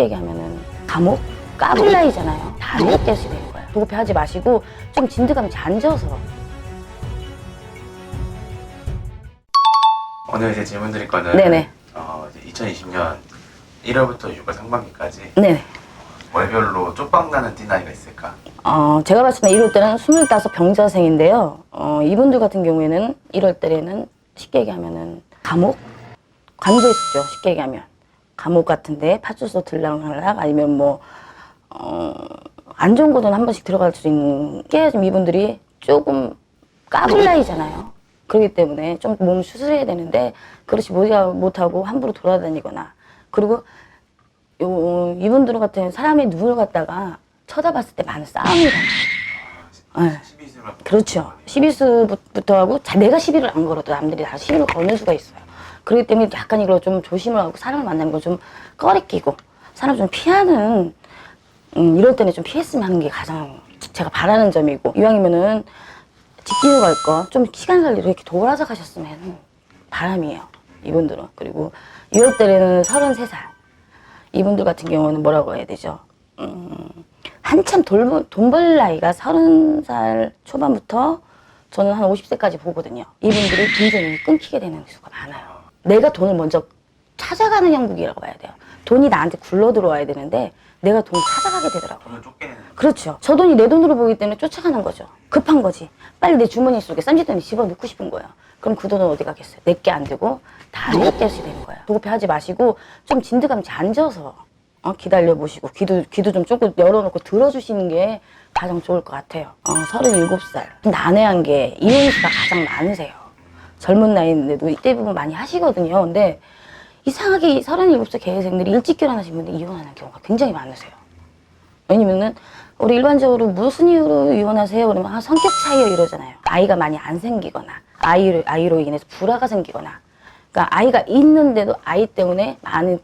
쉽게 얘기하면은 감옥? 까불라이잖아요. 다 이렇게 되는 거예요. 조급해하지 마시고 좀 진드감이 잔져서 오늘 이제 질문 드릴 거는 네네. 어, 이제 2020년 1월부터 6월 상반기까지 네. 월별로 쪽방 나는 띠나이가 있을까? 어, 제가 봤을 때 1월 때는 25 병자생인데요. 어, 이분들 같은 경우에는 1월 때에는 쉽게 얘기하면은 감옥? 관저 있었죠. 쉽게 얘기하면. 감옥 같은데 파출소 들락날락 아니면 뭐, 어, 안 좋은 곳은 한 번씩 들어갈 수 있는 게 좀 이분들이 조금 까불 나이잖아요. 그렇기 때문에 좀 몸을 수술해야 되는데 그렇지 못- 못하고 함부로 돌아다니거나 그리고 요, 이분들 같은 사람의 눈을 갖다가 쳐다봤을 때 많은 싸움이 일어나요. 네. 12수만 그렇죠. 시비수부터 하고 자, 내가 시비를 안 걸어도 남들이 다 시비를 거는 수가 있어요. 그렇기 때문에 약간 이걸 좀 조심을 하고 사람을 만나는 걸 좀 꺼리끼고 사람 좀 피하는 음, 이럴 때는 좀 피했으면 하는 게 가장 제가 바라는 점이고 이왕이면은 직진을 갈 거 좀 시간 관리를 이렇게 돌아서 가셨으면 바람이에요. 이분들은 그리고 2월 때는 33살 이분들 같은 경우는 뭐라고 해야 되죠? 음, 한참 돈벌 나이가 30살 초반부터 저는 한 50세까지 보거든요. 이분들이 굉장히 끊기게 되는 수가 많아요. 내가 돈을 먼저 찾아가는 형국이라고 봐야 돼요. 돈이 나한테 굴러 들어와야 되는데 내가 돈을 찾아가게 되더라고요. 그렇죠. 저 돈이 내 돈으로 보기 때문에 쫓아가는 거죠. 급한 거지. 빨리 내 주머니 속에 쌈짓돈이 집어넣고 싶은 거예요. 그럼 그 돈은 어디 가겠어요? 내게 안 되고 다 내게 시 되는 거예요. 조급해하지 마시고 좀 진드감이 잔져서 어, 기다려 보시고 귀도 귀도 좀 조금 열어놓고 들어주시는 게 가장 좋을 것 같아요. 어, 37살 난해한 게 이혼 수가 가장 많으세요. 젊은 나이인데도 이때 부분 많이 하시거든요. 근데 이상하게 이 37살 계생들이 일찍 결혼하신 분들이 이혼하는 경우가 굉장히 많으세요. 왜냐면은 우리 일반적으로 무슨 이유로 이혼하세요? 그러면 아, 성격 차이요 이러잖아요. 아이가 많이 안 생기거나 아이로 아이로 인해서 불화가 생기거나 그러니까 아이가 있는데도 아이 때문에 많은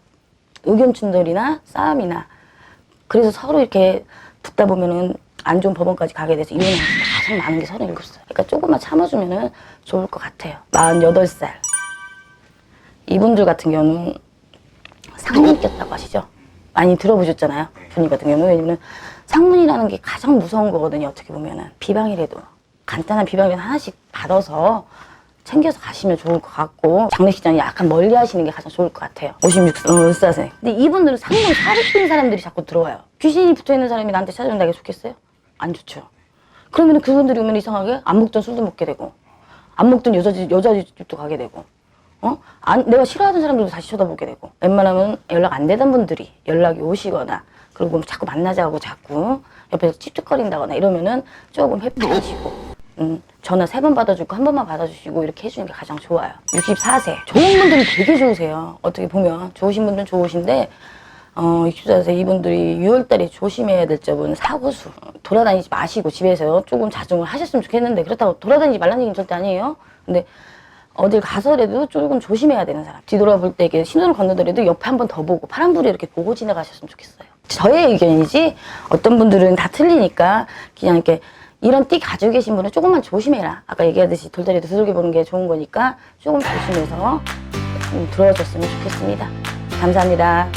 의견 충돌이나 싸움이나 그래서 서로 이렇게 붙다 보면은 안 좋은 법원까지 가게 돼서 이혼하는 수가 가장 많은 게 37살. 그러니까 조금만 참아주면은 좋을 것 같아요. 48살. 이분들 같은 경우는 상문 꼈다고 하시죠? 많이 들어보셨잖아요. 분이 같은 경우는. 상문이라는 게 가장 무서운 거거든요. 어떻게 보면은. 비방이라도. 간단한 비방이라도 하나씩 받아서 챙겨서 가시면 좋을 것 같고 장례식장이 약간 멀리 하시는 게 가장 좋을 것 같아요. 56세. 근데 이분들은 상문 살이 찐 사람들이 자꾸 들어와요. 귀신이 붙어있는 사람이 나한테 찾아온다는 게 좋겠어요? 안 좋죠. 그러면 그분들이 오면 이상하게 안 먹던 술도 먹게 되고 안 먹던 여자 집, 여자 집도 가게 되고 어? 안, 내가 싫어하던 사람들도 다시 쳐다보게 되고 웬만하면 연락 안 되던 분들이 연락이 오시거나 그리고 자꾸 만나자고 자꾸 옆에서 찝찝거린다거나 이러면은 조금 회피하시고 음, 전화 세 번 받아주고 한 번만 받아주시고 이렇게 해주는 게 가장 좋아요. 64세. 좋은 분들은 되게 좋으세요. 어떻게 보면 좋으신 분들은 좋으신데 어, 64세 이분들이 6월달에 조심해야 될 점은 사고수 돌아다니지 마시고 집에서 조금 자중을 하셨으면 좋겠는데 그렇다고 돌아다니지 말라는 얘기는 절대 아니에요 근데 어딜 가서라도 조금 조심해야 되는 사람. 뒤돌아볼 때 이렇게 신호를 건너더라도 옆에 한 번 더 보고 파란불이 이렇게 보고 지나가셨으면 좋겠어요. 저의 의견이지 어떤 분들은 다 틀리니까 그냥 이렇게 이런 띠 가지고 계신 분은 조금만 조심해라. 아까 얘기하듯이 돌다리도 두들겨 보는 게 좋은 거니까 조금 조심해서 좀 들어줬으면 좋겠습니다. 감사합니다.